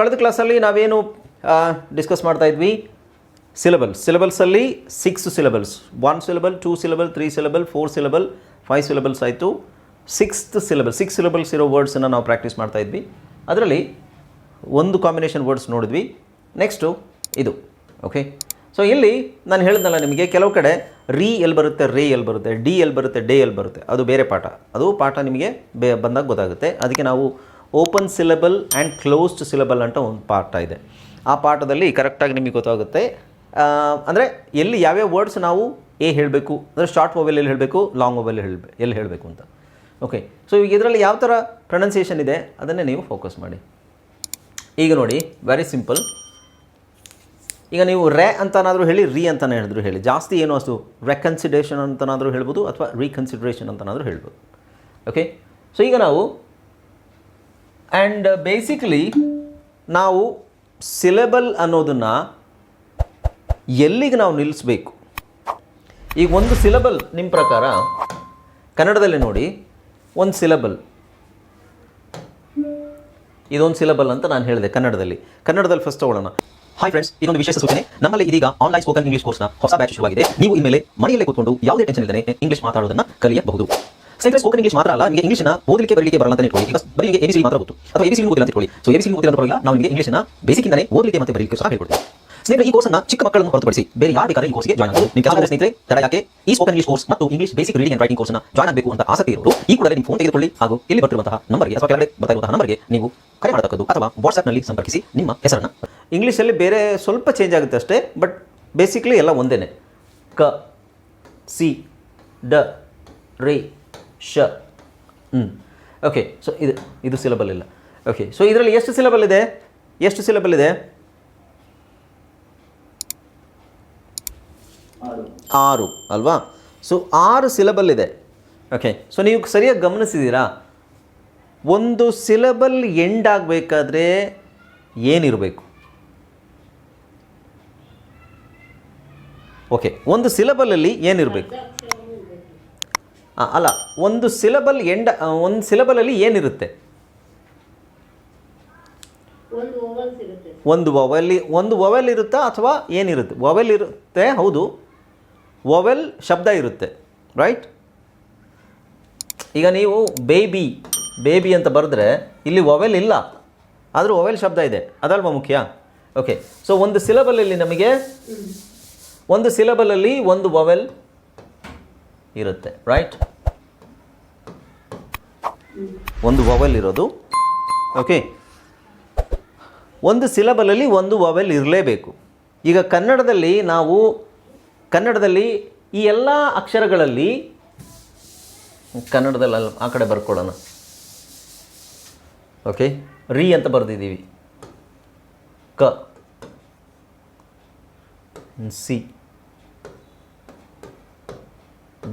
ಕಳೆದ ಕ್ಲಾಸಲ್ಲಿ ನಾವೇನು ಡಿಸ್ಕಸ್ ಮಾಡ್ತಾ ಇದ್ವಿ? Syllable ಸಿಲೆಬಲ್ಸಲ್ಲಿ six syllables one syllable two syllable three syllable four syllable five syllables ಆಯಿತು. ಸಿಕ್ಸ್ತ್ ಸಿಲೆಬಲ್ ಸಿಕ್ಸ್ ಸಿಲೆಬಲ್ಸ್ ಇರೋ ವರ್ಡ್ಸನ್ನು ನಾವು ಪ್ರಾಕ್ಟೀಸ್ ಮಾಡ್ತಾ ಇದ್ವಿ. ಅದರಲ್ಲಿ ಒಂದು ಕಾಂಬಿನೇಷನ್ ವರ್ಡ್ಸ್ ನೋಡಿದ್ವಿ. ನೆಕ್ಸ್ಟು ಇದು. ಓಕೆ ಸೊ ಇಲ್ಲಿ ನಾನು ಹೇಳಿದ್ನಲ್ಲ ನಿಮಗೆ, ಕೆಲವು ಕಡೆ ರೀ ಎಲ್ಲಿ ಬರುತ್ತೆ ರೇ ಎಲ್ಲಿ ಬರುತ್ತೆ ಡಿ ಎಲ್ಲಿ ಬರುತ್ತೆ ಡೇ ಎಲ್ಲಿ ಬರುತ್ತೆ. ಅದು ಬೇರೆ ಪಾಠ. ಅದು ಪಾಠ ನಿಮಗೆ ಬೇ, ಬಂದಾಗ ಗೊತ್ತಾಗುತ್ತೆ. ಅದಕ್ಕೆ ನಾವು open syllable and closed syllable ಅಂತ ಒಂದು ಪಾಠ ಇದೆ. ಆ ಪಾಠದಲ್ಲಿ ಕರೆಕ್ಟಾಗಿ ನಿಮಗೆ ಗೊತ್ತಾಗುತ್ತೆ. ಅಂದರೆ ಎಲ್ಲಿ ಯಾವ್ಯಾವ ವರ್ಡ್ಸ್ ನಾವು ಎ ಹೇಳಬೇಕು, ಅಂದರೆ ಶಾರ್ಟ್ ಮೊಬೈಲ್ ಎಲ್ಲಿ ಹೇಳಬೇಕು, ಲಾಂಗ್ ಮೊಬೈಲ್ ಹೇಳಬೇಕು ಎಲ್ಲಿ ಹೇಳಬೇಕು ಅಂತ. ಓಕೆ, ಸೊ ಈಗ ಇದರಲ್ಲಿ ಯಾವ ಥರ ಪ್ರೊನೌನ್ಸಿಯೇಷನ್ ಇದೆ, ಅದನ್ನೇ ನೀವು ಫೋಕಸ್ ಮಾಡಿ. ಈಗ ನೋಡಿ ವೆರಿ ಸಿಂಪಲ್ ಈಗ ನೀವು ರೆ ಅಂತನಾದರೂ ಹೇಳಿ ರೀ ಅಂತಲೇ ಹೇಳಿದ್ರು ಹೇಳಿ. ಜಾಸ್ತಿ ಏನು ಅಷ್ಟು ರೆಕನ್ಸಿಡೇಷನ್ ಅಂತನಾದರೂ ಹೇಳ್ಬೋದು ಅಥವಾ ರೀಕನ್ಸಿಡ್ರೇಷನ್ ಅಂತನಾದರೂ ಹೇಳ್ಬೋದು. ಓಕೆ ಸೊ ಈಗ ನಾವು ಆ್ಯಂಡ್ ಬೇಸಿಕಲಿ ನಾವು ಸಿಲೆಬಲ್ ಅನ್ನೋದನ್ನು ಎಲ್ಲಿಗೆ ನಾವು ನಿಲ್ಲಿಸಬೇಕು ಈಗ ಒಂದು ಸಿಲೆಬಲ್ ನಿಮ್ಮ ಪ್ರಕಾರ, ಕನ್ನಡದಲ್ಲಿ ನೋಡಿ, ಒಂದು ಸಿಲೆಬಲ್ ಇದೊಂದು ಸಿಲೆಬಲ್ ಅಂತ ನಾನು ಹೇಳಿದೆ ಕನ್ನಡದಲ್ಲಿ. ಕನ್ನಡದಲ್ಲಿ ಫಸ್ಟ್ ತಗೊಳ್ಳೋಣ. ಹಾಯ್ ಫ್ರೆಂಡ್ಸ್ ಇದೊಂದು ವಿಶೇಷ ಸೂಚನೆ. ನಮ್ಮಲ್ಲಿ ಇದೀಗ ಆನ್ಲೈನ್ ಸ್ಪೋಕನ್ ಇಂಗ್ಲಿಷ್ ಕೋರ್ಸ್ನ ಹೊಸ ಬ್ಯಾಚ್ ಶುರುವಾಗಿದೆ. ನೀವು ಇನ್ಮೇಲೆ ಮನೆಯಲ್ಲೇ ಕೂತ್ಕೊಂಡು ಯಾವುದೇ ಟೆನ್ಷನ್ ಇಲ್ಲದೆ ಇಂಗ್ಲಿಷ್ ಮಾತಾಡೋದನ್ನು ಕಲಿಯಬಹುದು. ಸ್ನೇಹಿತರೆ ಸ್ಪೋಕನ್ ಇಂಗ್ಲಿಷ್ ಮಾತ್ರ ಅಲ್ಲ ನಿಮಗೆ ಇಂಗ್ಲಿಷ್ನ ಓದಲಿಕ್ಕೆ, ಬರಲಿಕ್ಕೆ ಬರಲ್ಲ ಅಂತ ಇಟ್ಕೊಳ್ಳಿ. ಬರೀ ನಿಮಗೆ ಎಬಿಸಿ ಮಾತ್ರ ಗೊತ್ತು. ಅಥವಾ ಎಬಿಸಿ ಓದಿಲ್ಲ ಅಂತ ಇಟ್ಕೊಳ್ಳಿ. ಸೊ ಎಬಿಸಿ ಓದಿಲ್ಲ ಅಂತ ನಾವು ನಿಮಗೆ ಇಂಗ್ಲಿಷ್ನ ಬೇಸಿಕ್ ಇಂದಾನೆ ಓದಲಿಕ್ಕೆ ಮತ್ತೆ ಬರಲಿಕ್ಕೆ ಸಹ ಹೇಳ್ಕೊಡ್ತೀವಿ. ಸ್ನೇಹಿತರೆ, ಈ ಕೋರ್ಸ್ನ ಚಿಕ್ಕ ಮಕ್ಕಳನ್ನು ಹೊರತುಪಡಿಸಿ ಬೇರೆ ಯಾರು ಬೇಕಾದ್ರೆ ಈ ಕೋರ್ಸ್ಗೆ ಜಾಯ್ನ್ ಆಗಬಹುದು ನಿಮ್ಮ ಕೆಲವು ಸ್ನೇಹಿತರೆ, ತಡ ಯಾಕೆ? ಈ ಸ್ಪೋಕನ್ ಇಂಗ್ಲಿಷ್ ಕೋರ್ಸ್ ಮತ್ತು English basic reading and writing ಕೋರ್ಸ್ನ ಜಾಯ್ನ್ ಆಗಬೇಕು ಅಂತ ಆಸಕ್ತಿ ಇರೋರು, ಈ ಕೂಡಲೇ ನಿಮ್ಮ ಫೋನ್ ತೆಗೆದುಕೊಳ್ಳಿ ಹಾಗೂ ಇಲ್ಲಿ ಬರ್ತಿರುವಂತಹ ನಂಬರ್ಗೆ ಅಥವಾ ಕೆಳಗಡೆ ಬರ್ತಾ ಇರುವಂತಹ ನಂಬರ್ಗೆ ನೀವು ಕರೆ ಮಾಡತಕ್ಕದ್ದು ಅಥವಾ ವಾಟ್ಸ್ಆಪ್ನಲ್ಲಿ ಸಂಪರ್ಕಿಸಿ ನಿಮ್ಮ ಹೆಸರನ್ನು. ಇಂಗ್ಲೀಷಲ್ಲಿ ಬೇರೆ ಸ್ವಲ್ಪ ಚೇಂಜ್ ಆಗುತ್ತೆ ಅಷ್ಟೇ ಬಟ್ ಬೇಸಿಕ್ಲಿ ಎಲ್ಲ ಒಂದೇನೆ. ಕ, ಸಿ, ಡ, ರೇ. ಶ. ಹ್ಞೂ ಓಕೆ ಸೊ ಇದು ಇದು ಸಿಲೆಬಲ್ ಇಲ್ಲ. ಓಕೆ ಸೊ ಇದರಲ್ಲಿ ಎಷ್ಟು ಸಿಲೆಬಲ್ ಇದೆ? ಎಷ್ಟು ಸಿಲೆಬಲ್ ಇದೆ? ಆರು. ಅಲ್ವಾ? ಸೊ ಆರು ಸಿಲೆಬಲ್ ಇದೆ. ಓಕೆ ಸೊ ನೀವು ಸರಿಯಾಗಿ ಗಮನಿಸಿದ್ದೀರಾ ಒಂದು ಸಿಲೆಬಲ್ ಎಂಡ್ ಆಗಬೇಕಾದ್ರೆ ಏನಿರಬೇಕು? ಓಕೆ ಒಂದು ಸಿಲೆಬಲಲ್ಲಿ ಏನಿರಬೇಕು? ಅಲ್ಲ ಒಂದು ಸಿಲೆಬಲ್ ಎಂಡ್ ಒಂದು ಸಿಲೆಬಲಲ್ಲಿ ಏನಿರುತ್ತೆ? ಒಂದು ಒವೆಲ್ಲಿ ಒಂದು ಒವೆಲ್ ವೊವೆಲ್ ಇರುತ್ತಾ ಅಥವಾ ಏನಿರುತ್ತೆ? ಒವೆಲ್ ಇರುತ್ತೆ ಹೌದು. ಒವೆಲ್ ಶಬ್ದ ಇರುತ್ತೆ ರೈಟ್ ಈಗ ನೀವು ಬೇಬಿ ಬೇಬಿ ಅಂತ ಬರೆದ್ರೆ ಇಲ್ಲಿ ಒವೆಲ್ ಇಲ್ಲ. ಆದರೂ ಒವೆಲ್ ಶಬ್ದ ಇದೆ. ಅದಲ್ವಾ ಮುಖ್ಯ? ಓಕೆ ಸೊ ಒಂದು ಸಿಲಬಲಲ್ಲಿ ನಮಗೆ ಒಂದು ಸಿಲಬಲಲ್ಲಿ ಒಂದು ಒವೆಲ್ ಇರುತ್ತೆ ರೈಟ್ ಒಂದು ವವೆಲ್ ಇರೋದು. ಓಕೆ ಒಂದು ಸಿಲಬಲಲ್ಲಿ ಒಂದು ವವೆಲ್ ಇರಲೇಬೇಕು. ಈಗ ಕನ್ನಡದಲ್ಲಿ ನಾವು ಕನ್ನಡದಲ್ಲಿ ಈ ಎಲ್ಲ ಅಕ್ಷರಗಳಲ್ಲಿ ಕನ್ನಡದಲ್ಲಿ ಅಲ್ಲಿ, ಆ ಕಡೆ ಬರ್ಕೊಡೋಣ ಓಕೆ ರೀ ಅಂತ ಬರೆದಿದ್ದೀವಿ. ಕ. ಸಿ.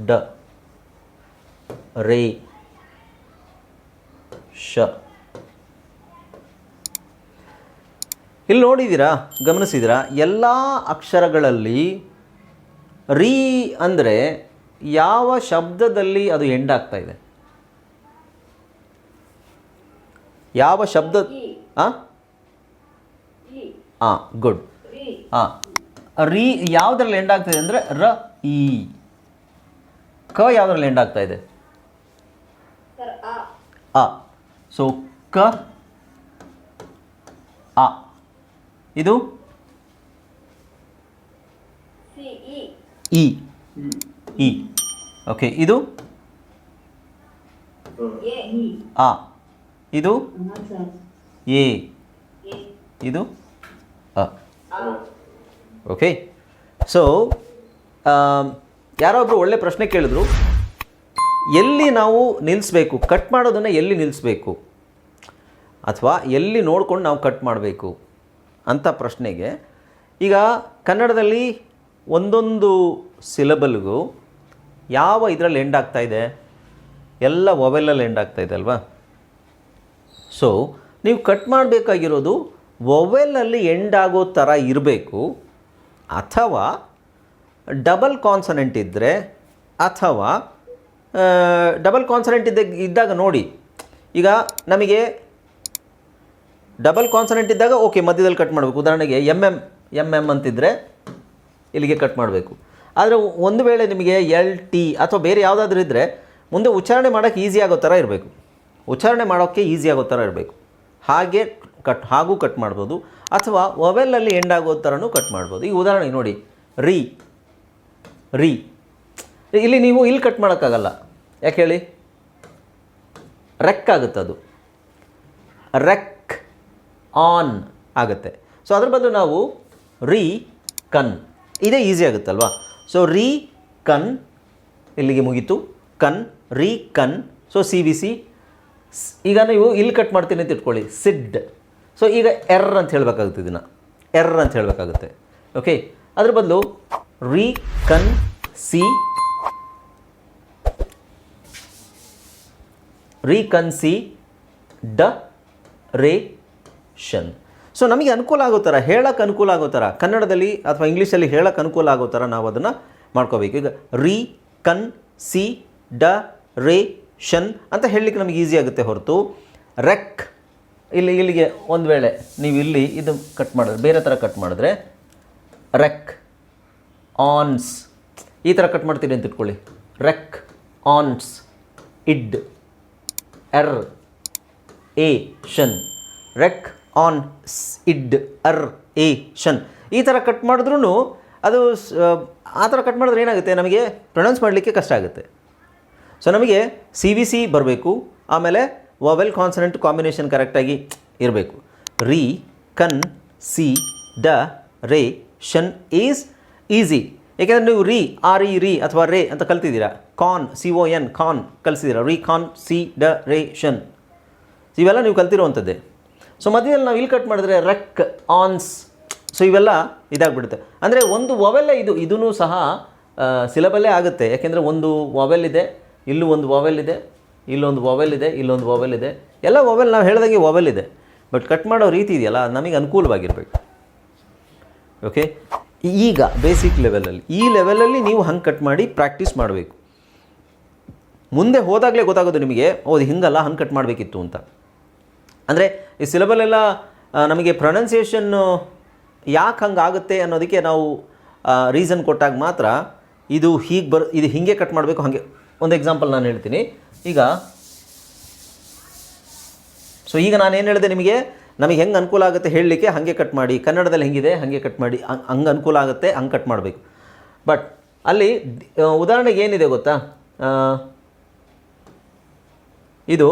ಡ. ರೇ. ಶ. ಇಲ್ಲಿ ನೋಡಿದ್ದೀರಾ ಗಮನಿಸಿದ್ದೀರಾ ಎಲ್ಲ ಅಕ್ಷರಗಳಲ್ಲಿ ರೀ ಅಂದರೆ ಯಾವ ಶಬ್ದದಲ್ಲಿ ಅದು ಎಂಡ್ ಆಗ್ತಾ ಇದೆ? ಯಾವ ಶಬ್ದ ಆ? ಹಾಂ ಇ ಹಾಂ ಗುಡ್ ಹಾಂ ರೀ ಯಾವುದ್ರಲ್ಲಿ ಎಂಡ್ ಆಗ್ತಾ ಇದೆ ಅಂದರೆ ರ ಇ ಕ ಯಾವುದ್ರಲ್ಲಿ ಎಂಡ್ ಆಗ್ತಾ ಇದೆ? ಆ. ಸೊ ಕ ಅ. ಇದು? ಇ. ಇ. ಓಕೆ ಇದು? ಆ ಇದು? ಎ. ಇದು? ಅ. ಓಕೆ ಸೊ ಯಾರೋ ಒಬ್ಬರು ಒಳ್ಳೆ ಪ್ರಶ್ನೆ ಕೇಳಿದ್ರು. ಎಲ್ಲಿ ನಾವು ನಿಲ್ಲಿಸ್ಬೇಕು ಕಟ್ ಮಾಡೋದನ್ನು ಎಲ್ಲಿ ನಿಲ್ಲಿಸ್ಬೇಕು ಅಥವಾ ಎಲ್ಲಿ ನೋಡ್ಕೊಂಡು ನಾವು ಕಟ್ ಮಾಡಬೇಕು? ಅಂತ ಪ್ರಶ್ನೆಗೆ, ಈಗ ಕನ್ನಡದಲ್ಲಿ ಒಂದೊಂದು ಸಿಲಬಲ್ಗೂ ಯಾವ ಇದರಲ್ಲಿ ಎಂಡ್ ಆಗ್ತಾ ಇದೆ? ಎಲ್ಲ ವೊವೆಲಲ್ಲಿ ಎಂಡ್ ಆಗ್ತಾ ಇದೆ ಅಲ್ವಾ? ಸೊ ನೀವು ಕಟ್ ಮಾಡಬೇಕಾಗಿರೋದು ವೊವೆಲಲ್ಲಿ ಎಂಡ್ ಆಗೋ ಥರ ಇರಬೇಕು, ಅಥವಾ ಡಬಲ್ ಕಾನ್ಸನೆಂಟ್ ಇದ್ದರೆ ಅಥವಾ ಡಬಲ್ ಕಾನ್ಸನೆಂಟ್ ಇದ್ದ, ಇದ್ದಾಗ ನೋಡಿ. ಈಗ ನಮಗೆ ಡಬಲ್ ಕಾನ್ಸನೆಂಟ್ ಇದ್ದಾಗ ಓಕೆ ಮಧ್ಯದಲ್ಲಿ ಕಟ್ ಮಾಡಬೇಕು. ಉದಾಹರಣೆಗೆ ಎಂ ಎಂ ಎಂ ಎಂ ಅಂತಿದ್ದರೆ ಇಲ್ಲಿಗೆ ಕಟ್ ಮಾಡಬೇಕು. ಆದರೆ ಒಂದು ವೇಳೆ ನಿಮಗೆ ಎಲ್ ಟಿ ಅಥವಾ ಬೇರೆ ಯಾವುದಾದ್ರೂ ಇದ್ದರೆ ಮುಂದೆ ಉಚ್ಚಾರಣೆ ಮಾಡೋಕ್ಕೆ ಈಸಿ ಆಗೋ ಥರ ಇರಬೇಕು. ಉಚ್ಚಾರಣೆ ಮಾಡೋಕ್ಕೆ ಈಸಿ ಆಗೋ ಥರ ಇರಬೇಕು. ಹಾಗೆ ಕಟ್ ಹಾಗೂ ಕಟ್ ಮಾಡ್ಬೋದು. ಅಥವಾ ಒವೆಲ್ಲಲ್ಲಿ ಎಂಡ್ ಆಗೋ ಥರನೂ ಕಟ್ ಮಾಡ್ಬೋದು. ಈಗ ಉದಾಹರಣೆಗೆ ನೋಡಿ. ರೀ. ರೀ. ಇಲ್ಲಿ ನೀವು ಇಲ್ಲಿ ಕಟ್ ಮಾಡೋಕ್ಕಾಗಲ್ಲ. ಯಾಕೆ ಹೇಳಿ? ರೆಕ್ ಆಗುತ್ತೆ ಅದು. ರೆಕ್ ಆನ್ ಆಗುತ್ತೆ. ಸೊ ಅದ್ರ ಬದಲು ನಾವು ರೀ ಕನ್ ಇದೇ ಈಸಿ ಆಗುತ್ತಲ್ವಾ? ಸೊ ರೀ ಕನ್ ಇಲ್ಲಿಗೆ ಮುಗೀತು. ಕನ್ ರೀ ಕನ್ ಸೊ ಸಿ ವಿ ಸಿ, ಈಗ ನೀವು ಇಲ್ಲಿ ಕಟ್ ಮಾಡ್ತೀನಿ ಅಂತ ಇಟ್ಕೊಳ್ಳಿ. ಸಿಡ್ ಸೊ ಈಗ ಎರ್ ಅಂತ ಹೇಳಬೇಕಾಗುತ್ತೆ ಇದನ್ನು. ಎರ್ ಅಂತ ಹೇಳಬೇಕಾಗುತ್ತೆ. ಓಕೆ ಅದ್ರ ಬದಲು ರೀ ಕನ್ ಸಿ ರೀಕನ್ಸಿ ಡ ರೇಷನ್ ಸೊ ನಮಗೆ ಅನುಕೂಲ ಆಗೋ ಥರ, ಹೇಳಕ್ಕೆ ಅನುಕೂಲ ಆಗೋ ಥರ, ಕನ್ನಡದಲ್ಲಿ ಅಥವಾ ಇಂಗ್ಲೀಷಲ್ಲಿ ಹೇಳಕ್ಕೆ ಅನುಕೂಲ ಆಗೋ ಥರ ನಾವು ಅದನ್ನು ಮಾಡ್ಕೋಬೇಕು. ಈಗ ರೀ ಕನ್ ಸಿ ಡ ರೇ ಷನ್ ಅಂತ ಹೇಳಲಿಕ್ಕೆ ನಮಗೆ ಈಸಿ ಆಗುತ್ತೆ ಹೊರತು. ರೆಕ್ ಇಲ್ಲಿ, ಇಲ್ಲಿಗೆ ಒಂದು ವೇಳೆ ನೀವು ಇಲ್ಲಿ ಇದು ಕಟ್ ಮಾಡಿದ್ರೆ, ಬೇರೆ ಥರ ಕಟ್ ಮಾಡಿದ್ರೆ ರೆಕ್ ಆನ್ಸ್ ಈ ಥರ ಕಟ್ ಮಾಡ್ತೀರಿ ಅಂತ ಇಟ್ಕೊಳ್ಳಿ. Reconsideration reconsideration ಈ ಥರ ಕಟ್ ಮಾಡಿದ್ರೂ ಅದು ಆ ಥರ ಕಟ್ ಮಾಡಿದ್ರೆ ಏನಾಗುತ್ತೆ? ನಮಗೆ ಪ್ರೊನೌನ್ಸ್ ಮಾಡಲಿಕ್ಕೆ ಕಷ್ಟ ಆಗುತ್ತೆ. ಸೊ ನಮಗೆ ಸಿ ವಿ ಸಿ ಬರಬೇಕು. ಆಮೇಲೆ ವವೆಲ್ ಕಾನ್ಸನೆಂಟ್ ಕಾಂಬಿನೇಷನ್ ಕರೆಕ್ಟಾಗಿ ಇರಬೇಕು. ರೀ ಕನ್ ಸಿ ಡ ರೇ ಶನ್ ಈಸ್ ಈಸಿ ಏಕೆಂದರೆ ನೀವು ರೀ ಆರ್ ಇ ರೀ ಅಥವಾ ರೇ ಅಂತ ಕಲ್ತಿದ್ದೀರಾ? Con C O N con ಕಲಿಸಿದಿರ ರೀಕಾನ್ C ಡ ರೇ ಶನ್ ಇವೆಲ್ಲ ನೀವು ಕಲ್ತಿರುವಂಥದ್ದೇ. ಸೊ ಮಧ್ಯದಲ್ಲಿ ನಾವು ಇಲ್ಲಿ ಕಟ್ ಮಾಡಿದ್ರೆ ರೆಕ್ ಆನ್ಸ್ ಸೊ ಇವೆಲ್ಲ ಇದಾಗ್ಬಿಡುತ್ತೆ. ಅಂದರೆ ಒಂದು ವವೆಲ್ಲೇ ಇದು ಇದೂ ಸಹ ಸಿಲಬಲ್ಲೇ ಆಗುತ್ತೆ. ಯಾಕೆಂದರೆ ಒಂದು ವವೆಲ್ ಇದೆ, ಇಲ್ಲೂ ಒಂದು ವವೆಲ್ ಇದೆ ಇಲ್ಲೊಂದು ವವೆಲ್ ಇದೆ ಇಲ್ಲೊಂದು ವವೆಲ್ ಇದೆ. ಎಲ್ಲ ವವೆಲ್ ನಾವು ಹೇಳ್ದಂಗೆ ವವೆಲ್ ಇದೆ. ಬಟ್ ಕಟ್ ಮಾಡೋ ರೀತಿ ಇದೆಯಲ್ಲ ನಮಗೆ ಅನುಕೂಲವಾಗಿರಬೇಕು. ಓಕೆ ಈಗ ಬೇಸಿಕ್ ಲೆವೆಲಲ್ಲಿ ಈ ಲೆವೆಲಲ್ಲಿ ನೀವು ಹಂಗೆ ಕಟ್ ಮಾಡಿ ಪ್ರಾಕ್ಟೀಸ್ ಮಾಡಬೇಕು. ಮುಂದೆ ಹೋದಾಗಲೇ ಗೊತ್ತಾಗೋದು ನಿಮಗೆ ಓದು ಹಿಂಗಲ್ಲ, ಹಂಗೆ ಕಟ್ ಮಾಡಬೇಕಿತ್ತು ಅಂತ. ಅಂದರೆ ಈ ಸಿಲಬಲೆಲ್ಲ ನಮಗೆ ಪ್ರೊನೌನ್ಸಿಯೇಷನ್ನು ಯಾಕೆ ಹಂಗೆ ಆಗುತ್ತೆ ಅನ್ನೋದಕ್ಕೆ ನಾವು ರೀಸನ್ ಕೊಟ್ಟಾಗ ಮಾತ್ರ ಇದು ಹೀಗೆ ಬರ್, ಇದು ಹೀಗೆ ಕಟ್ ಮಾಡಬೇಕು, ಹಾಗೆ. ಒಂದು ಎಕ್ಸಾಂಪಲ್ ನಾನು ಹೇಳ್ತೀನಿ. ಈಗ ಸೊ ಈಗ ನಾನು ಏನು ಹೇಳಿದೆ ನಿಮಗೆ? ನಮಗೆ ಹೆಂಗೆ ಅನುಕೂಲ ಆಗುತ್ತೆ ಹೇಳಲಿಕ್ಕೆ ಹಾಗೆ ಕಟ್ ಮಾಡಿ, ಕನ್ನಡದಲ್ಲಿ ಹೆಂಗಿದೆ, ಹಾಗೆ ಕಟ್ ಮಾಡಿ, ಹಂಗೆ ಅನುಕೂಲ ಆಗುತ್ತೆ, ಹಂಗೆ ಕಟ್ ಮಾಡಬೇಕು. ಬಟ್ ಅಲ್ಲಿ ಉದಾಹರಣೆಗೆ ಏನಿದೆ ಗೊತ್ತಾ? ಇದು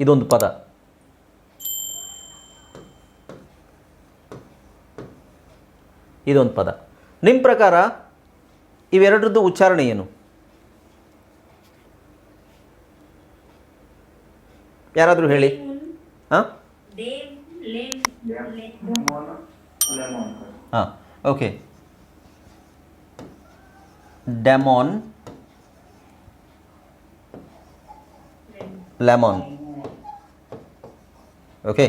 ಇದೊಂದು ಪದ. ಇದೊಂದು ಪದ. ನಿಮ್ಮ ಪ್ರಕಾರ ಇವೆರಡರದ್ದು ಉಚ್ಚಾರಣೆ ಏನು? ಯಾರಾದರೂ ಹೇಳಿ. ಹಾಂ? ದೇವ್ ಲೇಮ್ ಹಾಂ okay demon lemon okay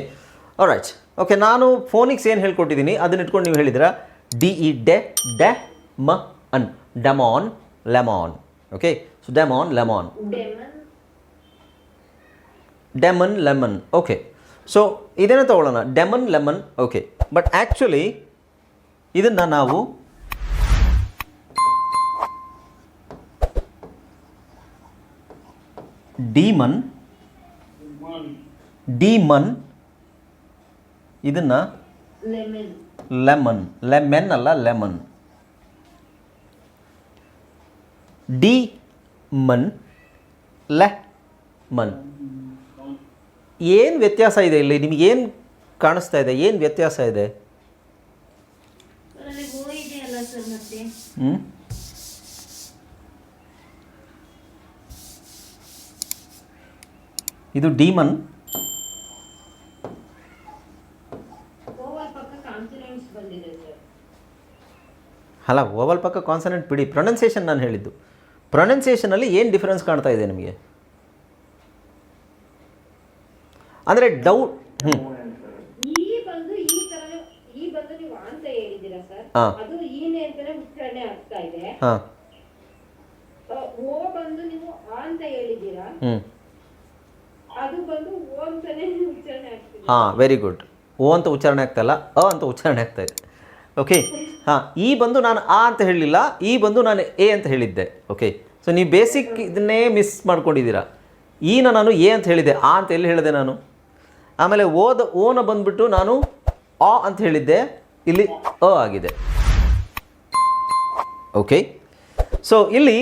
right okay ನಾನು ಫೋನಿಕ್ಸ್ ಏನು ಹೇಳ್ಕೊಟ್ಟಿದ್ದೀನಿ ಅದನ್ನ ಇಟ್ಕೊಂಡು ನೀವು ಹೇಳಿದ್ರ ಡಿ ಇ ಡೆ ಡೆ ಮ ಅನ್ demon lemon okay so demon lemon demon lemon okay so ಇದೇನೇ ತಗೊಳ್ಳೋಣ. Demon lemon okay but actually ಇದನ್ನು ನಾವು ಡಿಮನ್ ಡಿಮನ್, ಇದನ್ನು ಲೆಮನ್ ಲೆಮನ್ ಅಲ್ಲ ಲೆಮನ್. ಡಿ ಮನ್ ಲೆ ಮನ್ ಏನು ವ್ಯತ್ಯಾಸ ಇದೆ ಇಲ್ಲಿ? ನಿಮಗೇನು ಕಾಣಿಸ್ತಾ ಇದೆ? ಏನು ವ್ಯತ್ಯಾಸ ಇದೆ? ಇದು ಡಿಮನ್ ಗೋವಲ್ ಪಕ್ಕ ಕಾನ್ಫಿಡೆನ್ಸ್ ಬಂದಿದೆ ಸರ್ ಅಲ್ಲ ಓವಲ್ ಪಕ್ಕ ಕಾನ್ಸನೆಂಟ್ ಬಿಡಿ. ಪ್ರೊನೌನ್ಸಿಯೇಷನ್ ನಾನು ಹೇಳಿದ್ದು. ಪ್ರೊನೌನ್ಸಿಯೇಷನಲ್ಲಿ ಏನು ಡಿಫ್ರೆನ್ಸ್ ಕಾಣ್ತಾ ಇದೆ ನಿಮಗೆ? ಅಂದರೆ ಡೌಟ್ ಹ್ಞೂ ಹಾಂ. ಆಗ್ತಿದೆ. ಹಾಂ ವೆರಿ ಗುಡ್ ಓ ಅಂತ ಉಚ್ಚಾರಣೆ ಆಗ್ತಾ ಇಲ್ಲ ಅ ಅಂತ ಉಚ್ಚಾರಣೆ ಆಗ್ತಾ ಇದೆ. ಓಕೆ ಹಾಂ ಈ ಬಂದು ನಾನು ಆ ಅಂತ ಹೇಳಲಿಲ್ಲ ಈ ಬಂದು ನಾನು ಎ ಅಂತ ಹೇಳಿದ್ದೆ. ಓಕೆ ಸೊ ನೀವು ಬೇಸಿಕ್ ಇದನ್ನೇ ಮಿಸ್ ಮಾಡ್ಕೊಂಡಿದ್ದೀರಾ. ಈನ ನಾನು ಎ ಅಂತ ಹೇಳಿದ್ದೆ. ಆ ಅಂತ ಎಲ್ಲಿ ಹೇಳಿದೆ ನಾನು? ಆಮೇಲೆ ಓದ ಓನ ಬಂದ್ಬಿಟ್ಟು ನಾನು ಆ ಅಂತ ಹೇಳಿದ್ದೆ. ಇಲ್ಲಿ ಅ ಆಗಿದೆ. ಓಕೆ ಸೊ ಇಲ್ಲಿ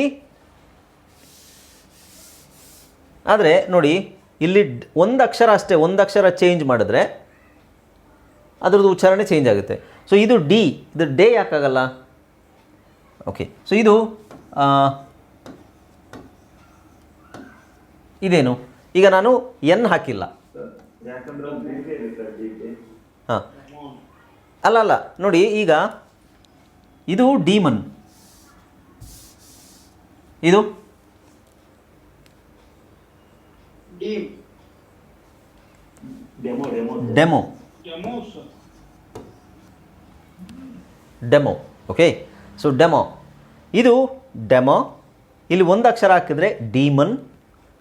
ಆದರೆ ನೋಡಿ, ಇಲ್ಲಿ ಒಂದು ಅಕ್ಷರ ಅಷ್ಟೇ, ಒಂದು ಅಕ್ಷರ ಚೇಂಜ್ ಮಾಡಿದ್ರೆ ಅದರದ್ದು ಉಚ್ಚಾರಣೆ ಚೇಂಜ್ ಆಗುತ್ತೆ. ಸೊ ಇದು ಡಿ ಇದು ಡೇ ಯಾಕಾಗಲ್ಲ? ಓಕೆ ಸೊ ಇದು ಆ, ಇದೇನು? ಈಗ ನಾನು ಎನ್ ಹಾಕಿಲ್ಲ. ಹಾಂ. ಅಲ್ಲ ಅಲ್ಲ. ನೋಡಿ ಈಗ ಇದು ಡಿಮನ್ ಇದು? Demo demo okay so demo ಇದು ಡೆಮೋ ಇಲ್ಲಿ ಒಂದು ಅಕ್ಷರ ಹಾಕಿದ್ರೆ demon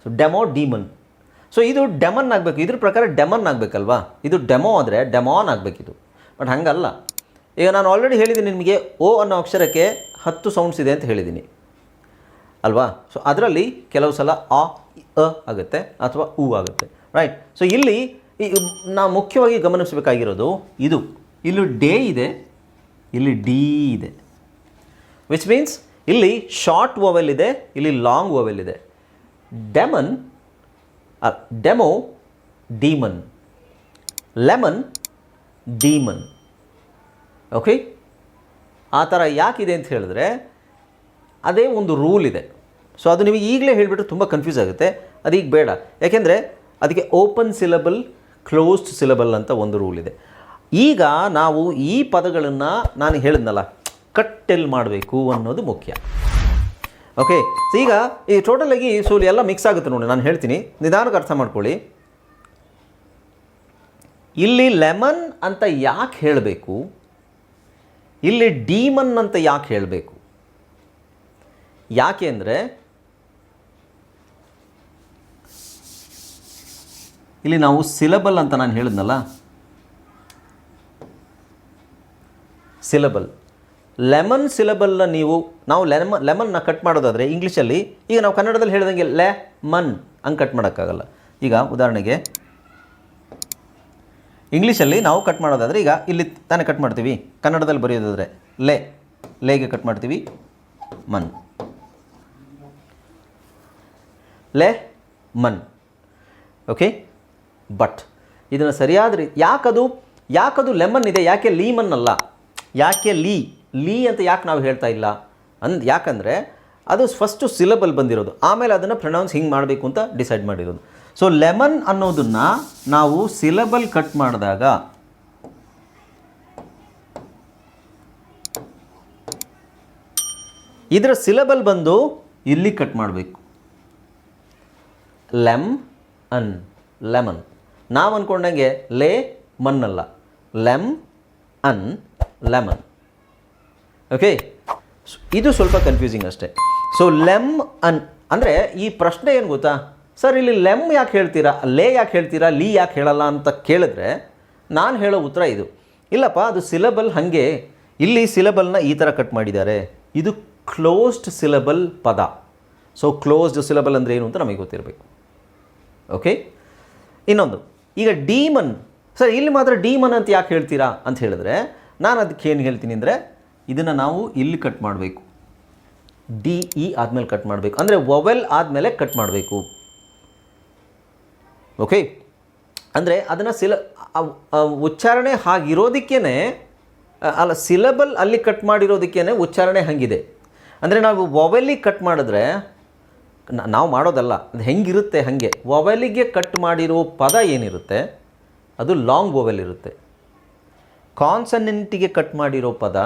so demo demon so ಇದು ಡೆಮನ್ ಆಗಬೇಕು. ಇದ್ರ ಪ್ರಕಾರ ಡೆಮನ್ ಆಗಬೇಕಲ್ವಾ? ಇದು ಡೆಮೋ ಆದರೆ ಡೆಮಾನ್ ಆಗಬೇಕಿದು. ಬಟ್ ಹಂಗಲ್ಲ. ಈಗ ನಾನು ಆಲ್ರೆಡಿ ಹೇಳಿದ್ದೀನಿ ನಿಮಗೆ ಓ ಅನ್ನೋ ಅಕ್ಷರಕ್ಕೆ ಹತ್ತು ಸೌಂಡ್ಸ್ ಇದೆ ಅಂತ ಹೇಳಿದ್ದೀನಿ. ಅಲ್ವಾ? ಸೊ ಅದರಲ್ಲಿ ಕೆಲವು ಸಲ ಆ ಅ ಆಗುತ್ತೆ ಅಥವಾ ಉ ಆಗುತ್ತೆ. ರೈಟ್ ಸೊ ಇಲ್ಲಿ ನಾವು ಮುಖ್ಯವಾಗಿ ಗಮನಿಸಬೇಕಾಗಿರೋದು ಇದು. ಇಲ್ಲಿ ಡೇ ಇದೆ. ಇಲ್ಲಿ ಡಿ ಇದೆ. ವಿಚ್ ಮೀನ್ಸ್ ಇಲ್ಲಿ ಶಾರ್ಟ್ ಓವೆಲ್ ಇದೆ, ಇಲ್ಲಿ ಲಾಂಗ್ ಓವೆಲ್ ಇದೆ. Demon demo demon lemon demon okay ಆ ಥರ ಯಾಕಿದೆ ಅಂತ ಹೇಳಿದ್ರೆ ಅದೇ ಒಂದು ರೂಲ್ ಇದೆ. ಸೊ ಅದು ನಿಮಗೆ ಈಗಲೇ ಹೇಳಿಬಿಟ್ರೆ ತುಂಬ ಕನ್ಫ್ಯೂಸ್ ಆಗುತ್ತೆ. ಅದೀಗ ಬೇಡ. ಯಾಕೆಂದರೆ ಅದಕ್ಕೆ ಓಪನ್ ಸಿಲಬಲ್ ಕ್ಲೋಸ್ಡ್ ಸಿಲಬಲ್ ಅಂತ ಒಂದು ರೂಲ್ ಇದೆ. ಈಗ ನಾವು ಈ ಪದಗಳನ್ನು ನಾನು ಹೇಳಿದ್ನಲ್ಲ, ಕಟ್ಟೆಲ್ ಮಾಡಬೇಕು ಅನ್ನೋದು ಮುಖ್ಯ. ಓಕೆ ಈಗ ಈ ಟೋಟಲಾಗಿ ಸೊ ಎಲ್ಲ ಮಿಕ್ಸ್ ಆಗುತ್ತೆ ನೋಡಿ, ನಾನು ಹೇಳ್ತೀನಿ. ನಿಧಾನಕ್ಕೆ ಅರ್ಥ ಮಾಡ್ಕೊಳ್ಳಿ. ಇಲ್ಲಿ ಲೆಮನ್ ಅಂತ ಯಾಕೆ ಹೇಳಬೇಕು? ಇಲ್ಲಿ ಡೀಮನ್ ಅಂತ ಯಾಕೆ ಹೇಳಬೇಕು? ಯಾಕೆ ಅಂದರೆ, ಇಲ್ಲಿ ನಾವು ಸಿಲಬಲ್ ಅಂತ ನಾನು ಹೇಳಿದ್ನಲ್ಲ ಸಿಲಬಲ್ ಲೆಮನ್ ಸಿಲಬಲ್ನ ನೀವು, ನಾವು ಲೆಮ ಲೆಮನ್ನ ಕಟ್ ಮಾಡೋದಾದರೆ ಇಂಗ್ಲೀಷಲ್ಲಿ ಈಗ ನಾವು ಕನ್ನಡದಲ್ಲಿ ಹೇಳಿದಂಗೆ ಲೆ, ಮನ್ ಹಂಗೆ ಕಟ್ ಮಾಡೋಕ್ಕಾಗಲ್ಲ. ಈಗ ಉದಾಹರಣೆಗೆ ಇಂಗ್ಲೀಷಲ್ಲಿ ನಾವು ಕಟ್ ಮಾಡೋದಾದರೆ ಈಗ ಇಲ್ಲಿ ತಾನೇ ಕಟ್ ಮಾಡ್ತೀವಿ. ಕನ್ನಡದಲ್ಲಿ ಬರೆಯೋದಾದರೆ ಲೆ, ಲೇಗೆ ಕಟ್ ಮಾಡ್ತೀವಿ, ಮನ್. ಲೆ, ಮನ್. ಓಕೆ ಬಟ್ ಇದನ್ನು ಸರಿಯಾದ ರೀ ಯಾಕದು ಯಾಕದು ಲೆಮನ್ ಇದೆ, ಯಾಕೆ ಲೀಮನ್ ಅಲ್ಲ? ಯಾಕೆ ಲೀ? ಲೀ ಅಂತ ಯಾಕೆ ನಾವು ಹೇಳ್ತಾ ಇಲ್ಲ? ಅಂದ್ ಯಾಕಂದರೆ ಅದು ಫಸ್ಟು ಸಿಲಬಲ್ ಬಂದಿರೋದು. ಆಮೇಲೆ ಅದನ್ನು ಪ್ರೊನೌನ್ಸ್ ಹಿಂಗೆ ಮಾಡಬೇಕು ಅಂತ ಡಿಸೈಡ್ ಮಾಡಿರೋದು. ಸೊ ಲೆಮನ್ ಅನ್ನೋದನ್ನು ನಾವು ಸಿಲಬಲ್ ಕಟ್ ಮಾಡಿದಾಗ ಇದರ ಸಿಲಬಲ್ ಬಂದು ಇಲ್ಲಿ ಕಟ್ ಮಾಡಬೇಕು. ಲೆಮ್ ಅನ್ ಲೆಮನ್ ನಾವು ಅಂದ್ಕೊಂಡಂಗೆ ಲೇ ಮನ್ನಲ್ಲ ಲೆಮ್ ಅನ್ ಲೆಮನ್ ಓಕೆ ಇದು ಸ್ವಲ್ಪ ಕನ್ಫ್ಯೂಸಿಂಗ್ ಅಷ್ಟೇ. ಸೊ ಲೆಮ್ ಅನ್ ಅಂದರೆ ಈ ಪ್ರಶ್ನೆ ಏನು ಗೊತ್ತಾ? ಸರ್ ಇಲ್ಲಿ ಲೆಮ್ ಯಾಕೆ ಹೇಳ್ತೀರಾ? ಲೇ ಯಾಕೆ ಹೇಳ್ತೀರಾ? ಲೀ ಯಾಕೆ ಹೇಳಲ್ಲ ಅಂತ ಕೇಳಿದ್ರೆ ನಾನು ಹೇಳೋ ಉತ್ತರ ಇದು. ಇಲ್ಲಪ್ಪ, ಅದು ಸಿಲಬಲ್ ಹಾಗೆ. ಇಲ್ಲಿ ಸಿಲಬಲ್ನ ಈ ಥರ ಕಟ್ ಮಾಡಿದ್ದಾರೆ. ಇದು ಕ್ಲೋಸ್ಡ್ ಸಿಲಬಲ್ ಪದ. ಸೊ ಕ್ಲೋಸ್ಡ್ ಸಿಲಬಲ್ ಅಂದರೆ ಏನು ಅಂತ ನಮಗೆ ಗೊತ್ತಿರಬೇಕು. ಓಕೆ ಇನ್ನೊಂದು. ಈಗ ಡೀಮನ್. ಸರ್ ಇಲ್ಲಿ ಮಾತ್ರ ಡೀಮನ್ ಅಂತ ಯಾಕೆ ಹೇಳ್ತೀರಾ? ಅಂತ ಹೇಳಿದ್ರೆ ನಾನು ಅದಕ್ಕೆ ಏನು ಹೇಳ್ತೀನಿ ಅಂದರೆ ಇದನ್ನು ನಾವು ಇಲ್ಲಿ ಕಟ್ ಮಾಡಬೇಕು. ಡಿ ಇ ಆದಮೇಲೆ ಕಟ್ ಮಾಡಬೇಕು. ಅಂದರೆ ಒವೆಲ್ ಆದಮೇಲೆ ಕಟ್ ಮಾಡಬೇಕು. ಓಕೆ ಅಂದರೆ ಅದನ್ನು ಸಿಲ ಉಚ್ಚಾರಣೆ ಹಾಗಿರೋದಕ್ಕೇ ಅಲ್ಲ ಸಿಲಬಲ್ ಅಲ್ಲಿ ಕಟ್ ಮಾಡಿರೋದಕ್ಕೇ ಉಚ್ಚಾರಣೆ ಹಾಗಿದೆ. ಅಂದರೆ ನಾವು ವೊವೆಲಿಗೆ ಕಟ್ ಮಾಡಿದ್ರೆ ನಾವು ಮಾಡೋದಲ್ಲ, ಅದು ಹೆಂಗಿರುತ್ತೆ ಹಾಗೆ. ವೊವೆಲಿಗೆ ಕಟ್ ಮಾಡಿರೋ ಪದ ಏನಿರುತ್ತೆ? ಅದು ಲಾಂಗ್ ಒವೆಲ್ ಇರುತ್ತೆ. ಕಾನ್ಸನೆಂಟಿಗೆ ಕಟ್ ಮಾಡಿರೋ ಪದ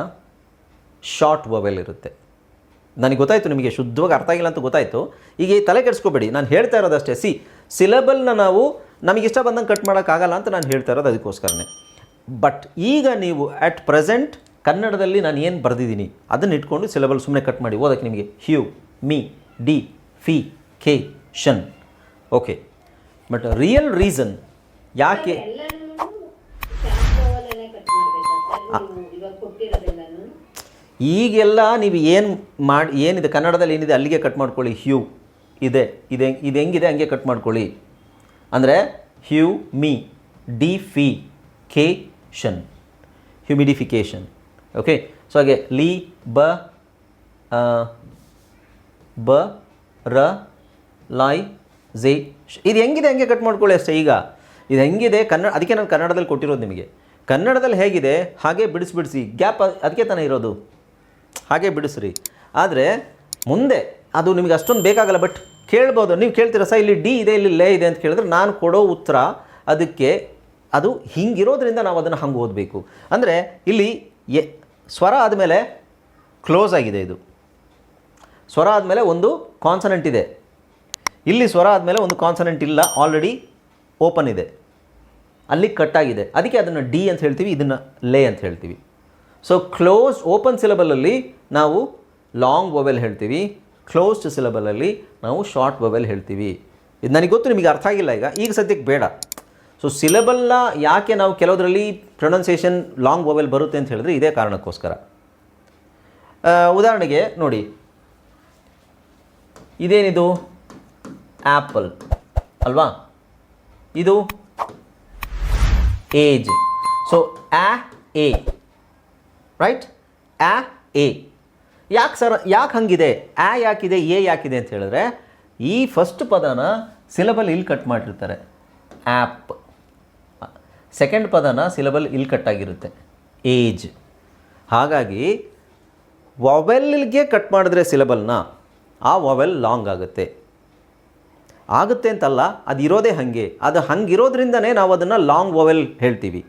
ಶಾರ್ಟ್ ವವೆಲ್ ಇರುತ್ತೆ. ನನಗೆ ಗೊತ್ತಾಯಿತು, ನಿಮಗೆ ಶುದ್ಧವಾಗಿ ಅರ್ಥ ಆಗಿಲ್ಲ ಅಂತ ಗೊತ್ತಾಯಿತು. ಈಗ ತಲೆ ಕೆಡಿಸ್ಕೋಬೇಡಿ. ನಾನು ಹೇಳ್ತಾ ಇರೋದಷ್ಟೇ ಸಿ ಸಿಲೆಬಲ್ನ ನಾವು ನಮಗೆ ಇಷ್ಟ ಬಂದಂಗೆ ಕಟ್ ಮಾಡೋಕ್ಕಾಗಲ್ಲ ಅಂತ ನಾನು ಹೇಳ್ತಾ ಇರೋದು ಅದಕ್ಕೋಸ್ಕರನೇ. ಬಟ್ ಈಗ ನೀವು ಅಟ್ ಪ್ರೆಸೆಂಟ್ ಕನ್ನಡದಲ್ಲಿ ನಾನು ಏನು ಬರೆದಿದ್ದೀನಿ, ಅದನ್ನು ಇಟ್ಕೊಂಡು ಸಿಲೆಬಲ್ ಸುಮ್ಮನೆ ಕಟ್ ಮಾಡಿ ಓದಕ್ಕೆ ನಿಮಗೆ humidification okay but real reason ಯಾಕೆ ಈಗೆಲ್ಲ ನೀವು ಏನು ಮಾಡಿ, ಏನಿದೆ, ಕನ್ನಡದಲ್ಲಿ ಏನಿದೆ, ಅಲ್ಲಿಗೆ ಕಟ್ ಮಾಡ್ಕೊಳ್ಳಿ ಹ್ಯೂ ಇದೆ ಇದೆ, ಇದು ಹೆಂಗಿದೆ, ಹಂಗೆ ಕಟ್ ಮಾಡ್ಕೊಳ್ಳಿ. ಅಂದರೆ ಹ್ಯೂ ಮಿ ಡಿ ಫಿ ಕೇಷನ್ ಹ್ಯೂಮಿಡಿಫಿಕೇಷನ್ ಓಕೆ ಸೊ ಹಾಗೆ ಲಿ ಬ ಬ ರ ಲಾಯ್ ಝೆ. ಇದು ಹೆಂಗಿದೆ, ಹಂಗೆ ಕಟ್ ಮಾಡ್ಕೊಳ್ಳಿ ಅಷ್ಟೇ ಈಗ. ಇದು ಹೆಂಗಿದೆ, ಕನ್ನಡ, ಅದಕ್ಕೆ ನಾನು ಕನ್ನಡದಲ್ಲಿ ಕೊಟ್ಟಿರೋದು ನಿಮಗೆ. ಕನ್ನಡದಲ್ಲಿ ಹೇಗಿದೆ? ಹಾಗೆ ಬಿಡಿಸಿ ಬಿಡಿಸಿ. ಗ್ಯಾಪ್ ಅದಕ್ಕೆ ತಾನೇ ಇರೋದು. ಹಾಗೆ ಬಿಡಿಸ್ರಿ. ಆದರೆ ಮುಂದೆ ಅದು ನಿಮಗೆ ಅಷ್ಟೊಂದು ಬೇಕಾಗಲ್ಲ ಬಟ್ ಕೇಳ್ಬೋದು. ನೀವು ಕೇಳ್ತೀರಾ, ಸರ್, ಇಲ್ಲಿ ಡಿ ಇದೆ, ಇಲ್ಲಿ ಲೇ ಇದೆ ಅಂತ ಕೇಳಿದ್ರೆ ನಾನು ಕೊಡೋ ಉತ್ತರ ಅದಕ್ಕೆ ಅದು ಹಿಂಗಿರೋದ್ರಿಂದ ನಾವು ಅದನ್ನು ಹಂಗೆ ಓದಬೇಕು. ಅಂದರೆ ಇಲ್ಲಿ ಎ ಸ್ವರ ಆದಮೇಲೆ ಕ್ಲೋಸ್ ಆಗಿದೆ ಇದು. ಸ್ವರ ಆದಮೇಲೆ ಒಂದು ಕಾನ್ಸನೆಂಟ್ ಇದೆ. ಇಲ್ಲಿ ಸ್ವರ ಆದಮೇಲೆ ಒಂದು ಕಾನ್ಸನೆಂಟ್ ಇಲ್ಲ, ಆಲ್ರೆಡಿ ಓಪನ್ ಇದೆ. ಅಲ್ಲಿ ಕಟ್ ಆಗಿದೆ ಅದಕ್ಕೆ ಅದನ್ನು ಡಿ ಅಂತ ಹೇಳ್ತೀವಿ, ಇದನ್ನು ಲೇ ಅಂತ ಹೇಳ್ತೀವಿ. ಸೊ ಕ್ಲೋಸ್ ಓಪನ್ ಸಿಲಬಲಲ್ಲಿ ನಾವು ಲಾಂಗ್ ವೊವೆಲ್ ಹೇಳ್ತೀವಿ ಕ್ಲೋಸ್ಡ್ ಸಿಲಬಲಲ್ಲಿ ನಾವು ಶಾರ್ಟ್ ವೊವೆಲ್ ಹೇಳ್ತೀವಿ. ಇದು ನನಗೆ ಗೊತ್ತು, ನಿಮಗೆ ಅರ್ಥ ಆಗಿಲ್ಲ ಈಗ. ಈಗ ಸದ್ಯಕ್ಕೆ ಬೇಡ. ಸೊ ಸಿಲಬಲ್ನ ಯಾಕೆ ನಾವು ಕೆಲವುದರಲ್ಲಿ ಪ್ರೊನೌನ್ಸಿಯೇಷನ್ ಲಾಂಗ್ ವೊವೆಲ್ ಬರುತ್ತೆ ಅಂತ ಹೇಳಿದ್ರೆ ಇದೇ ಕಾರಣಕ್ಕೋಸ್ಕರ. ಉದಾಹರಣೆಗೆ ನೋಡಿ. ಇದೇನಿದು? ಆ್ಯಪಲ್ ಅಲ್ವಾ? ಇದು ಏಜ್ ಸೊ ಆ ಎ ರೈಟ್ ಆ ಎ ಯಾಕೆ ಸರ್, ಯಾಕೆ ಹಂಗಿದೆ? ಆ ಯಾಕಿದೆ ಎ ಯಾಕಿದೆ ಅಂತ ಹೇಳಿದ್ರೆ, ಈ ಫಸ್ಟ್ ಪದನ ಸಿಲಬಲ್ ಇಲ್ಲಿ ಕಟ್ ಮಾಡಿರ್ತಾರೆ. ಆ್ಯಪ್ ಸೆಕೆಂಡ್ ಪದನ ಸಿಲಬಲ್ ಇಲ್ಲಿ ಕಟ್ ಆಗಿರುತ್ತೆ. ಏಜ್ ಹಾಗಾಗಿ ವಾವೆಲ್ಗೆ ಕಟ್ ಮಾಡಿದ್ರೆ ಸಿಲಬಲ್ನ ಆ ವಾವೆಲ್ ಲಾಂಗ್ ಆಗುತ್ತೆ. ಆಗುತ್ತೆ ಅಂತಲ್ಲ, ಅದು ಇರೋದೇ ಹಾಗೆ. ಅದು ಹಂಗಿರೋದ್ರಿಂದನೇ ನಾವು ಅದನ್ನು ಲಾಂಗ್ ವೊವೆಲ್ ಹೇಳ್ತೀವಿ.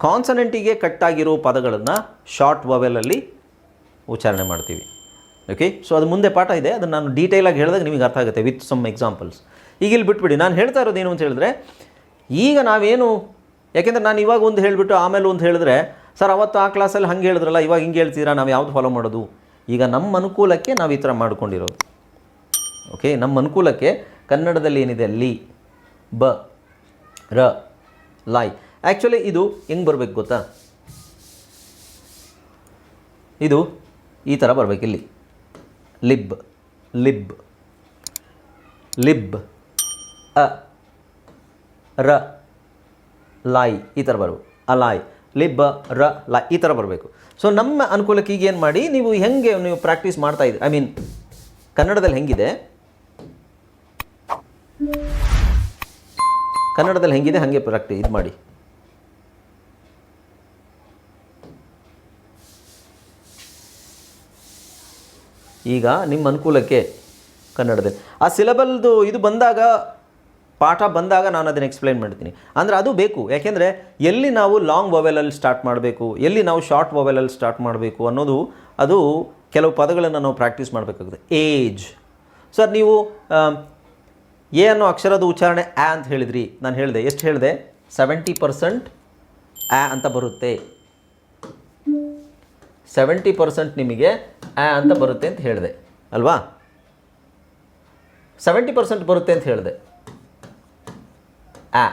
ಕಾನ್ಸನೆಂಟಿಗೆ ಕಟ್ಟಾಗಿರೋ ಪದಗಳನ್ನು ಶಾರ್ಟ್ ವೊವೆಲಲ್ಲಿ ಉಚ್ಚಾರಣೆ ಮಾಡ್ತೀವಿ. ಓಕೆ ಸೊ ಅದು ಮುಂದೆ ಪಾಠ ಇದೆ. ಅದನ್ನು ನಾನು ಡೀಟೇಲಾಗಿ ಹೇಳಿದಾಗ ನಿಮಗೆ ಅರ್ಥ ಆಗುತ್ತೆ ವಿತ್ ಸಮ್ ಎಕ್ಸಾಂಪಲ್ಸ್ ಈಗ ಇಲ್ಲಿ ಬಿಟ್ಬಿಡಿ. ನಾನು ಹೇಳ್ತಾ ಇರೋದು ಏನು ಅಂತ ಹೇಳಿದ್ರೆ, ಈಗ ನಾವೇನು, ಯಾಕೆಂದರೆ ನಾನು ಇವಾಗ ಒಂದು ಹೇಳಿಬಿಟ್ಟು ಆಮೇಲೆ ಒಂದು ಹೇಳಿದ್ರೆ, ಸರ್, ಅವತ್ತು ಆ ಕ್ಲಾಸಲ್ಲಿ ಹಂಗೆ ಹೇಳಿದ್ರಲ್ಲ, ಇವಾಗ ಹಿಂಗೆ ಹೇಳ್ತೀರಾ? ನಾವು ಯಾವುದು ಫಾಲೋ ಮಾಡೋದು? ಈಗ ನಮ್ಮ ಅನುಕೂಲಕ್ಕೆ ನಾವು ಈ ಥರ ಮಾಡ್ಕೊಂಡಿರೋದು. ಓಕೆ ನಮ್ಮ ಅನುಕೂಲಕ್ಕೆ ಕನ್ನಡದಲ್ಲಿ ಏನಿದೆ? ಲಿ, ಬ, ರ, ಲಾಯ್. ಆ್ಯಕ್ಚುಲಿ ಇದು ಹೆಂಗೆ ಬರಬೇಕು ಗೊತ್ತಾ? ಇದು ಈ ಥರ ಬರಬೇಕು ಇಲ್ಲಿ. ಲಿಬ್ ಲಿಬ್ ಲಿಬ್, ಅ, ರ, ಲಾಯ್. ಈ ಥರ ಬರಬೇಕು. ಅಲಾಯ್ ಲಿಬ್, ರ ಲಾ ಈ ಥರ ಬರಬೇಕು. ಸೊ ನಮ್ಮ ಅನುಕೂಲಕ್ಕೆ ಈಗೇನು ಮಾಡಿ? ನೀವು ಹೆಂಗೆ ನೀವು ಪ್ರಾಕ್ಟೀಸ್ ಮಾಡ್ತಾ ಇದ್ದೀರಿ? ಐ ಮೀನ್ ಕನ್ನಡದಲ್ಲಿ ಹೆಂಗಿದೆ? ಕನ್ನಡದಲ್ಲಿ ಹೆಂಗಿದೆ, ಹಾಗೆ ಪ್ರಾಕ್ಟಿ ಇದು ಮಾಡಿ. ಈಗ ನಿಮ್ಮ ಅನುಕೂಲಕ್ಕೆ ಕನ್ನಡದಲ್ಲಿ. ಆ ಸಿಲೆಬಲ್ದು ಇದು ಬಂದಾಗ, ಪಾಠ ಬಂದಾಗ ನಾನು ಅದನ್ನು ಎಕ್ಸ್ಪ್ಲೈನ್ ಮಾಡ್ತೀನಿ. ಅಂದರೆ ಅದು ಬೇಕು. ಯಾಕೆಂದರೆ ಎಲ್ಲಿ ನಾವು ಲಾಂಗ್ ವೊವೆಲಲ್ಲಿ ಸ್ಟಾರ್ಟ್ ಮಾಡಬೇಕು, ಎಲ್ಲಿ ನಾವು ಶಾರ್ಟ್ ವೊವೆಲಲ್ಲಿ ಸ್ಟಾರ್ಟ್ ಮಾಡಬೇಕು ಅನ್ನೋದು, ಅದು ಕೆಲವು ಪದಗಳನ್ನು ನಾವು ಪ್ರಾಕ್ಟೀಸ್ ಮಾಡಬೇಕಾಗುತ್ತೆ. ಏಜ್ ಸರ್ ನೀವು ಎ ಅನ್ನೋ ಅಕ್ಷರದ ಉಚ್ಚಾರಣೆ ಆ ಅಂತ ಹೇಳಿದ್ರಿ. ನಾನು ಹೇಳಿದೆ. ಎಷ್ಟು ಹೇಳಿದೆ? ಸೆವೆಂಟಿ ಪರ್ಸೆಂಟ್ ಆ ಅಂತ ಬರುತ್ತೆ. ಸೆವೆಂಟಿ ಪರ್ಸೆಂಟ್ ನಿಮಗೆ ಆ ಅಂತ ಬರುತ್ತೆ ಅಂತ ಹೇಳಿದೆ. ಅಲ್ವಾ? ಸೆವೆಂಟಿ ಪರ್ಸೆಂಟ್ ಬರುತ್ತೆ ಅಂತ ಹೇಳಿದೆ. ಆ.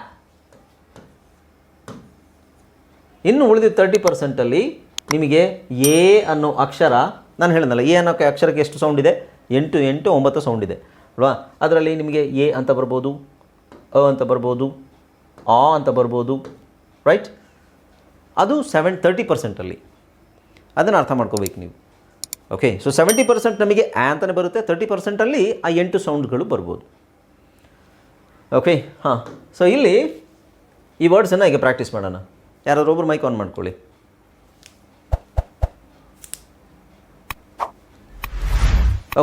ಇನ್ನು ಉಳಿದ ತರ್ಟಿ ಪರ್ಸೆಂಟಲ್ಲಿ ನಿಮಗೆ ಎ ಅನ್ನೋ ಅಕ್ಷರ, ನಾನು ಹೇಳಿದ್ನಲ್ಲ, ಎ ಅನ್ನೋ ಅಕ್ಷರಕ್ಕೆ ಎಷ್ಟು ಸೌಂಡ್ ಇದೆ? ಎಂಟು ಎಂಟು ಒಂಬತ್ತು ಸೌಂಡ್ ಇದೆ. ಅಲ್ವಾ? ಅದರಲ್ಲಿ ನಿಮಗೆ ಎ ಅಂತ ಬರ್ಬೋದು, ಅ ಅಂತ ಬರ್ಬೋದು, ಆ ಅಂತ ಬರ್ಬೋದು ರೈಟ್ ಅದು ಸೆವೆನ್ ತರ್ಟಿ ಪರ್ಸೆಂಟಲ್ಲಿ ಅದನ್ನು ಅರ್ಥ ಮಾಡ್ಕೋಬೇಕು ನೀವು. ಓಕೆ ಸೊ ಸೆವೆಂಟಿ ಪರ್ಸೆಂಟ್ ನಮಗೆ ಆ ಅಂತಲೇ ಬರುತ್ತೆ ತರ್ಟಿ ಪರ್ಸೆಂಟಲ್ಲಿ ಆ ಎಂಟು ಸೌಂಡ್ಗಳು ಬರ್ಬೋದು. ಓಕೆ ಹಾಂ. ಸೊ ಇಲ್ಲಿ ಈ ವರ್ಡ್ಸನ್ನು ಈಗ ಪ್ರಾಕ್ಟೀಸ್ ಮಾಡೋಣ. ಯಾರಾದ್ರೂ ಒಬ್ರು ಮೈಕ್ ಆನ್ ಮಾಡ್ಕೊಳ್ಳಿ.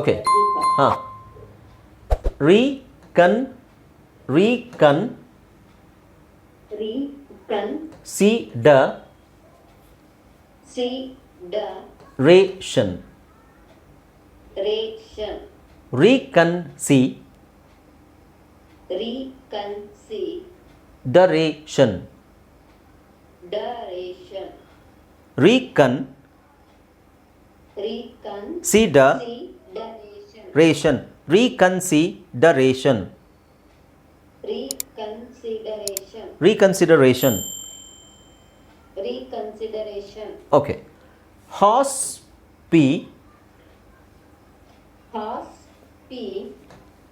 ಓಕೆ ಹಾಂ. recon recon recon see the see the ration. Ration. Recon see recon see the ration. The ration. Recon recon see the, see the ration. ration. Consider C ಡ ration ration reconsideration reconsideration reconsideration reconsideration okay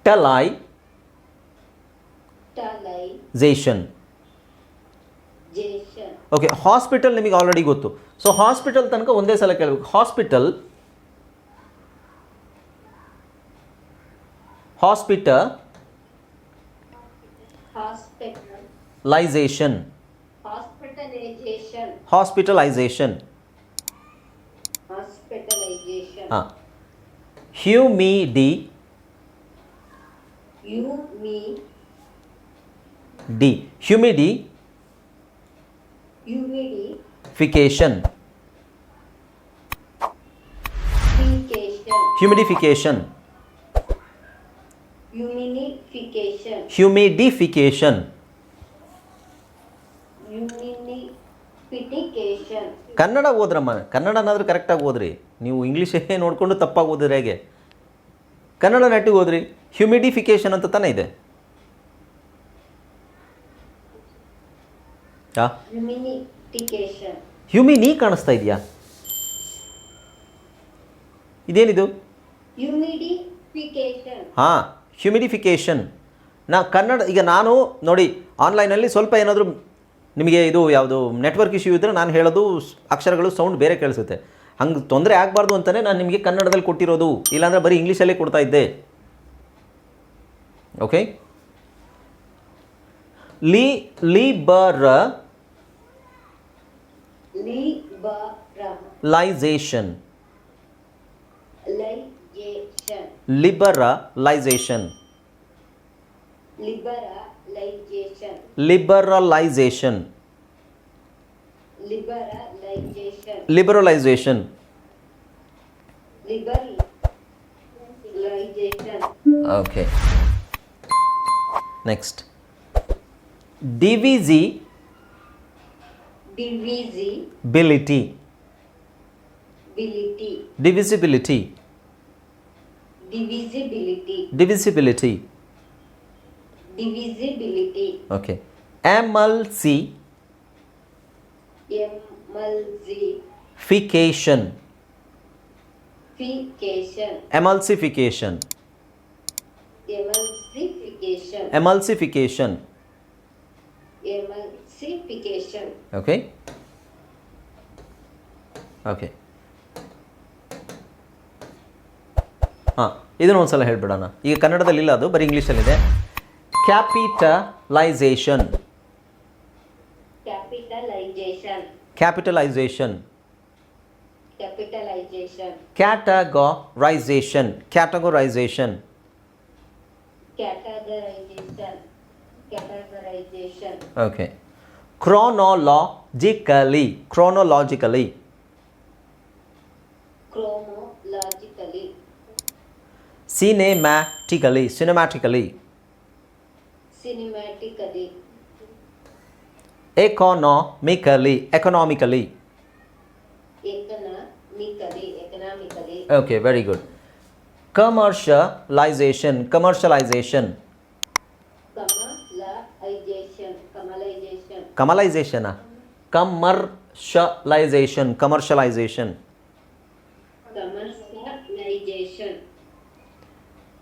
hospitalization hospitalization okay hospital ನಿಮಗೆ already ಗೊತ್ತು. So hospital ತನಕ ಒಂದೇ ಸಲ ಕೇಳಬೇಕು. Hospital hospital. Hospitalization hospitalization. Hospitalization. Hospitalization. Ah. humidity humidity humidity humidification humidification. Humidification humidification. Kannada ಓದ್ರಮ್ಮ ಕನ್ನಡನಾದರೂ ಕರೆಕ್ಟಾಗಿ ಓದ್ರಿ. ನೀವು ಇಂಗ್ಲೀಷೇ ನೋಡಿಕೊಂಡು ತಪ್ಪಾಗಿ ಓದಿದ್ರೆ ಹೇಗೆ? ಕನ್ನಡ ನೆಟ್ಟಿಗೆ ಓದ್ರಿ. ಹ್ಯೂಮಿಡಿಫಿಕೇಷನ್ ಅಂತ ತಾನೇ ಇದೆ. humidification. ಹ್ಯೂಮಿನಿ ಕಾಣಿಸ್ತಾ ಇದೆಯಾ? ಇದೇನಿದು? Humidification. ಹಾಂ. ಹ್ಯೂಮಿಡಿಫಿಕೇಷನ್ ನಾ ಕನ್ನಡ ಈಗ ನಾನು ನೋಡಿ ಆನ್ಲೈನಲ್ಲಿ ಸ್ವಲ್ಪ ಏನಾದರೂ ನಿಮಗೆ ಇದು ಯಾವುದು ನೆಟ್ವರ್ಕ್ ಇಶ್ಯೂ ಇದ್ದರೆ ನಾನು ಹೇಳೋದು ಅಕ್ಷರಗಳು ಸೌಂಡ್ ಬೇರೆ ಕೇಳಿಸುತ್ತೆ. ಹಂಗೆ ತೊಂದರೆ ಆಗಬಾರ್ದು ಅಂತಲೇ ನಾನು ನಿಮಗೆ ಕನ್ನಡದಲ್ಲಿ ಕೊಟ್ಟಿರೋದು. ಇಲ್ಲಾಂದರೆ ಬರೀ ಇಂಗ್ಲೀಷಲ್ಲೇ ಕೊಡ್ತಾ ಇದ್ದೆ. ಓಕೆ ಲೀ ಲಿ ಬರ್ ಲೈಸೇಷನ್. liberalization. Liberalization. Liberalization. Liberalization. Liberalization. Okay. Next. DVZ. Divisibility. Divisibility. Divisibility. Divisibility. Divisibility. Divisibility. Okay. MLC. MLC. Fication. Fication. Emulsification. Emulsification. Emulsification. Emulsification. Okay. Okay. ಹಾಂ ಇದನ್ನು ಒಂದು ಸಲ ಹೇಳ್ಬಿಡೋಣ. ಈಗ ಕನ್ನಡದಲ್ಲಿ ಇಲ್ಲ ಅದು ಬರೀ ಇಂಗ್ಲೀಷಲ್ಲಿದೆ. Capitalization capitalization. Capitalization capitalization categorization okay chronologically chronologically cinematically cinematically cinematically. Economically economically. Okay very good. Commercialization commercialization. Commercialization commercialization commercialization. Ah? Commercialization.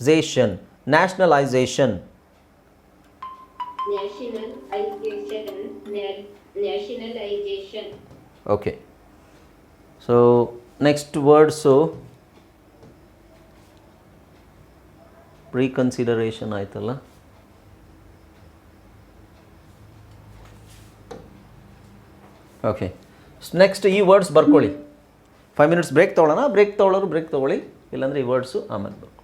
Nationalization nationalization okay so next words reconsideration ಆಯ್ತಲ್ಲ? ಓಕೆ ನೆಕ್ಸ್ಟ್ ಈ words ಬರ್ಕೊಳ್ಳಿ. Five minutes break ತೊಗೊಳ್ಳೋಣ. Break ತೊಗೊಳ್ಳೋರು break ತೊಗೊಳ್ಳಿ. ಇಲ್ಲಾಂದರೆ ಈ words ಆಮೇಲೆ